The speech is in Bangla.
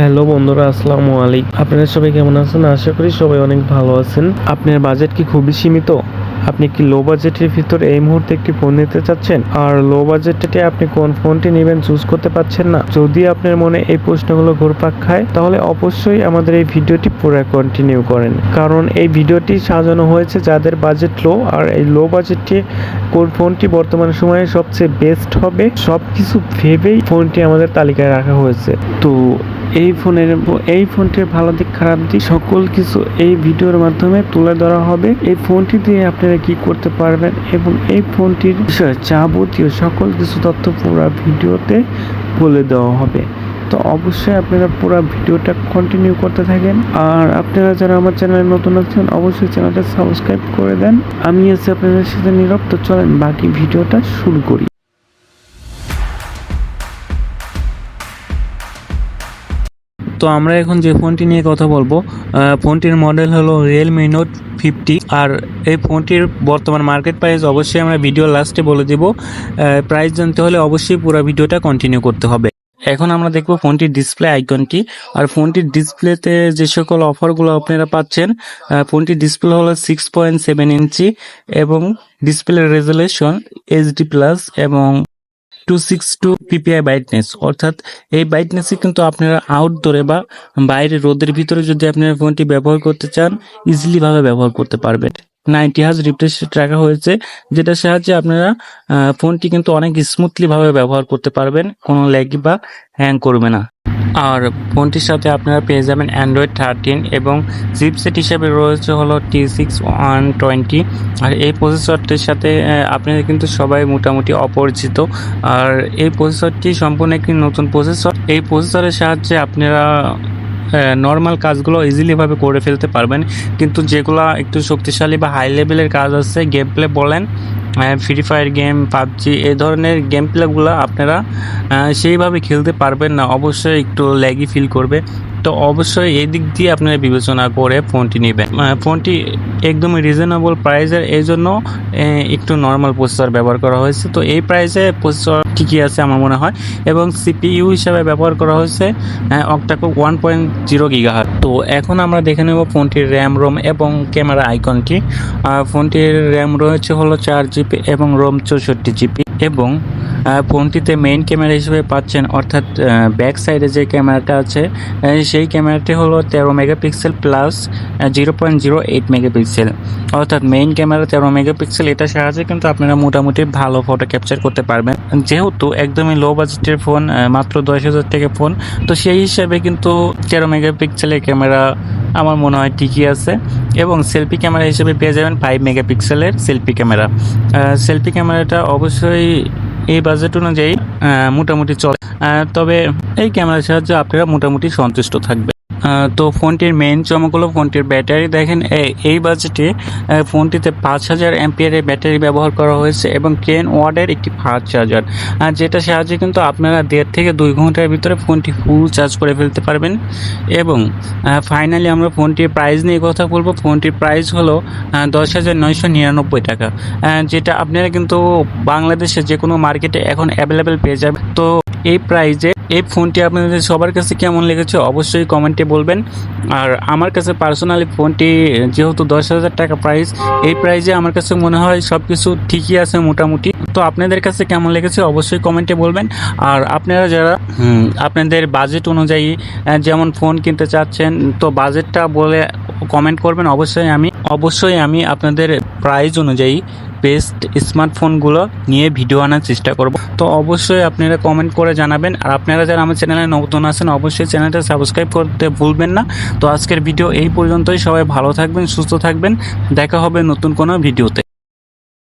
হ্যালো বন্ধুরা, আসসালামু আলাইকুম। আপনারা সবাই কেমন আছেন? আশা করি সবাই অনেক ভালো আছেন। আপনার বাজেট কি খুবই সীমিত? আপনি কি লো বাজেটের ভিতরে এই মুহূর্তে একটি ফোন নিতে চাচ্ছেন? আর লো বাজেটে আপনি কোন ফোনটি নেবেন চুজ করতে পারছেন না? যদি আপনার মনে এই প্রশ্নগুলো ঘুরপাক খায়, তাহলে অবশ্যই আমাদের এই ভিডিওটি পুরো কন্টিনিউ করেন। কারণ এই ভিডিওটি সাজানো হয়েছে যাদের বাজেট লো আর এই লো বাজেটে কোন ফোনটি বর্তমান সময়ে সবচেয়ে বেস্ট হবে সব কিছু ভেবেই ফোনটি আমাদের তালিকায় রাখা হয়েছে। তো এই ফোনের এই ফোনটির ভালো দিক, খারাপ দিক, সকল কিছু এই ভিডিওর মাধ্যমে তুলে ধরা হবে। এই ফোনটি দিয়ে আপনারা কি করতে পারবেন এবং এই ফোনটির বিষয়ে যাবতীয় সকল কিছু তথ্য পুরো ভিডিওতে বলে দেওয়া হবে। তো অবশ্যই আপনারা পুরো ভিডিওটা কন্টিনিউ করতে থাকেন। আর আপনারা যারা আমার চ্যানেলে নতুন আছেন, অবশ্যই চ্যানেলটা সাবস্ক্রাইব করে দেন। আমি আছি আপনাদের সাথে নীরব। তো চলেন বাকি ভিডিওটা শুরু করি। তো আমরা এখন যে ফোনটি নিয়ে কথা বলব ফোনটির মডেল হলো রিয়েলমি নোট ফিফটি আর এই ফোনটির বর্তমান মার্কেট প্রাইস অবশ্যই আমরা ভিডিও লাস্টে বলে দিব। প্রাইস জানতে হলে অবশ্যই পুরো ভিডিওটা কন্টিনিউ করতে হবে। এখন আমরা দেখব ফোনটির ডিসপ্লে আইকনটি আর ফোনটির ডিসপ্লেতে যে সকল অফারগুলো আপনারা পাচ্ছেন ফোনটির ডিসপ্লে হলো সিক্স পয়েন্ট সেভেন ইঞ্চি এবং ডিসপ্লে রেজুলেশন এইচডি প্লাস এবং two six two PPI brightness অর্থাৎ এই ব্রাইটনেসে কিন্তু আপনারা আউটডোরে বা বাইরে রোদের ভিতরে যদি আপনারা ফোনটি ব্যবহার করতে চান ইজিলিভাবে ব্যবহার করতে পারবেন। নাইনটি হাজ রিফ্রেশ রাখা হয়েছে, যেটার সাহায্যে আপনারা ফোনটি কিন্তু অনেক স্মুথলিভাবে ব্যবহার করতে পারবেন, কোনো ল্যাগ বা হ্যাং করবে না। আর ফোনটির সাথে আপনারা পেয়ে যাবেন অ্যান্ড্রয়েড থার্টিন এবং চিপসেট হিসেবে রয়েছে হলো টি সিক্স ওয়ান টোয়েন্টি আর এই প্রসেসরটির সাথে আপনারা কিন্তু সবাই মোটামুটি অপরিচিত। আর এই প্রসেসরটি সম্পূর্ণ একটি নতুন প্রসেসর এই প্রসেসরের সাহায্যে আপনারা নর্মাল কাজগুলো ইজিলি ভাবে করে ফেলতে পারবেন। কিন্তু যেগুলো একটু শক্তিশালী বা হাই লেভেলের কাজ আছে গেম প্লে বলেন ফ্রি ফায়ার গেম পাবজি এই ধরনের গেম প্লেগুলো আপনারা সেইভাবে খেলতে পারবেন না। অবশ্যই একটু ল্যাগি ফিল করবে। তো অবশ্যই এই দিক দিয়ে আপনারা বিবেচনা করে ফোনটি নেবেন। ফোনটি একদমই রিজনেবল প্রাইসের এই জন্য একটু নর্মাল প্রসেসর ব্যবহার করা হয়েছে। তো এই প্রাইসে প্রসেসর ঠিকই আছে আমার মনে হয়। এবং সিপিইউ হিসাবে ব্যবহার করা হয়েছে octa core one point zero গিগাহার তো এখন আমরা দেখে নেব ফোনটির র্যাম রোম এবং ক্যামেরা আইকনটি ফোনটির র্যাম রয়েছে হলো চার জিবি এবং রোম চৌষট্টি জিবি এবং ফোনটিতে মেইন ক্যামেরা হিসেবে পাচ্ছেন, অর্থাৎ ব্যাক সাইডে যে ক্যামেরাটা আছে সেই ক্যামেরাটি হলো তেরো megapixel plus zero point zero eight megapixel অর্থাৎ মেইন ক্যামেরা তেরো মেগাপিক্সেল এটার সাহায্যে কিন্তু আপনারা মোটামুটি ভালো ফটো ক্যাপচার করতে পারবেন। যেহেতু একদমই লো বাজেটের ফোন মাত্র দশ হাজার টাকা ফোন তো সেই হিসাবে কিন্তু তেরো মেগাপিক্সেলের ক্যামেরা আমার মনে হয় ঠিকই আছে। এবং সেলফি ক্যামেরা হিসেবে পেয়ে যাবেন ফাইভ মেগাপিক্সেলের সেলফি ক্যামেরা সেলফি ক্যামেরাটা অবশ্যই এই বাজেট অনুযায়ী মোটামুটি চলে। তবে এই ক্যামেরার সাহায্যে আপনারা মোটামুটি সন্তুষ্ট থাকবে তো ফোনটির মেইন চমক হলো ফোনটির ব্যাটারি দেখেন এই বাজেটে ফোনটিতে পাঁচ হাজার অ্যাম্পিয়ারের ব্যাটারি ব্যবহার করা হয়েছে এবং টেন ওয়ার্ডের একটি ফাস্ট চার্জার যেটা সাহায্যে কিন্তু আপনারা দেড় থেকে দুই ঘণ্টার ভিতরে ফোনটি ফুল চার্জ করে ফেলতে পারবেন এবং ফাইনালি আমরা ফোনটির প্রাইস নিয়ে কথা বলব। ফোনটির প্রাইস হলো দশ হাজার নয়শো নিরানব্বই টাকা যেটা আপনারা কিন্তু বাংলাদেশে যে কোনো মার্কেটে এখন অ্যাভেলেবেল পেয়ে যাবে তো এই প্রাইজে এই ফোনটি আপনাদের সবার কাছে কেমন লেগেছে অবশ্যই কমেন্টে বলবেন। আর আমার কাছে পার্সোনালি ফোনটি যেহেতু দশ হাজার টাকা প্রাইস এই প্রাইজে আমার কাছে মনে হয় সব কিছু ঠিকই আছে মোটামুটি। তো আপনাদের কাছে কেমন লেগেছে অবশ্যই কমেন্টে বলবেন। আর আপনারা যারা আপনাদের বাজেট অনুযায়ী যেমন ফোন কিনতে চাচ্ছেন, তো বাজেটটা বলে কমেন্ট করবেন। অবশ্যই আমি অবশ্যই আমি আপনাদের প্রাইস অনুযায়ী বেস্ট স্মার্টফোনগুলো নিয়ে ভিডিও আনার চেষ্টা করব। তো অবশ্যই আপনারা কমেন্ট করে জানাবেন। আর আপনারা যারা আমার চ্যানেলে নতুন আছেন, অবশ্যই চ্যানেলটা সাবস্ক্রাইব করতে ভুলবেন না। তো আজকের ভিডিও এই পর্যন্তই। সবাই ভালো থাকবেন, সুস্থ থাকবেন। দেখা হবে নতুন কোনো ভিডিওতে